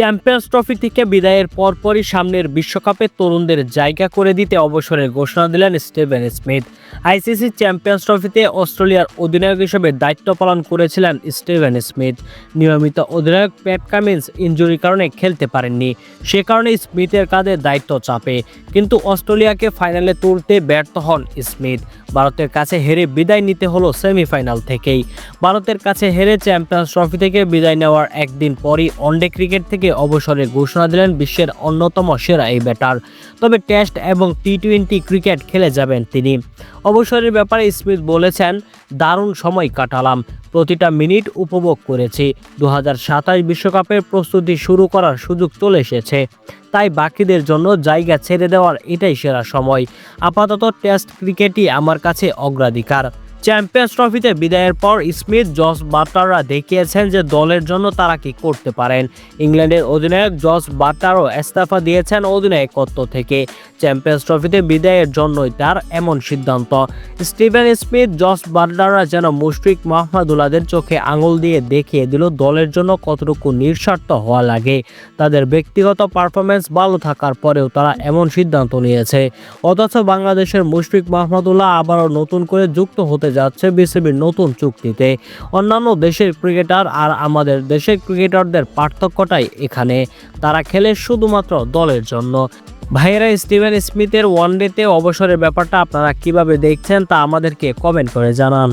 Champions trophy থেকে বিদায়ের পরপরই সামনের বিশ্বকাপে তরুণদের জায়গা করে দিতে অবসরের ঘোষণা দিলেন স্টিভেন স্মিথ। আইসিসি চ্যাম্পিয়ন্স ট্রফিতে অস্ট্রেলিয়ার অধিনায়ক হিসেবে দায়িত্ব পালন করেছিলেন স্টিভেন স্মিথ। নিয়মিত অধিনায়ক প্যাট কামিন্স ইঞ্জুরির কারণে খেলতে পারেননি, সে কারণে স্মিথের কাঁধে দায়িত্ব চাপে। কিন্তু অস্ট্রেলিয়াকে ফাইনালে তুলতে ব্যর্থ হন স্মিথ। ভারতের কাছে হেরে বিদায় নিতে হলো সেমিফাইনাল থেকেই। ভারতের কাছে হেরে চ্যাম্পিয়ন্স ট্রফি থেকে বিদায় নেওয়ার একদিন পরই ওয়ানডে ক্রিকেট থেকে অবসরের ঘোষণা দিলেন বিশ্বের অন্যতম সেরা এই ব্যাটার। তবে টেস্ট এবং টি টোয়েন্টি ক্রিকেট খেলে যাবেন তিনি। অবসরের ব্যাপারে স্মিথ বলেছেন, দারুণ সময় কাটালাম। প্রতিটা মিনিট উপভোগ করেছি। দু হাজার বিশ্বকাপের প্রস্তুতি শুরু করার সুযোগ চলে এসেছে। তাই বাকিদের জন্য জায়গা ছেড়ে দেওয়ার এটাই সেরা সময়। আপাতত টেস্ট ক্রিকেটই আমার কাছে অগ্রাধিকার। চ্যাম্পিয়ন্স ট্রফিতে বিদায়ের পর স্মিথ, জস বাটলাররা দেখিয়েছেন যে দলের জন্য তারা কি করতে পারেন। ইংল্যান্ডের অধিনায়ক জস বাটলারও ইস্তফা দিয়েছেন অধিনায়কত্ব থেকে। চ্যাম্পিয়ন্স ট্রফিতে বিদায়ের জন্যই তার এমন সিদ্ধান্ত। স্টিভেন স্মিথ, জস বাটলাররা যেন মুশফিক মাহমুদুল্লাদের চোখে আঙুল দিয়ে দেখিয়ে দিল দলের জন্য কতটুকু নিঃস্বার্থ হওয়া লাগে। তাদের ব্যক্তিগত পারফরমেন্স ভালো থাকার পরেও তারা এমন সিদ্ধান্ত নিয়েছে। অথচ বাংলাদেশের মুশফিক মাহমুদুল্লাহ আবারও নতুন করে যুক্ত হতে যাচ্ছে বিসিবির নতুন চুক্তিতে। অন্যান্য দেশের ক্রিকেটার আর আমাদের দেশের ক্রিকেটারদের পার্থক্যটাই এখানে। তারা খেলে শুধুমাত্র দলের জন্য। ভাইয়েরা, স্টিভেন স্মিথের ওয়ানডেতে অবসরের ব্যাপারটা আপনারা কীভাবে দেখছেন তা আমাদেরকে কমেন্ট করে জানান।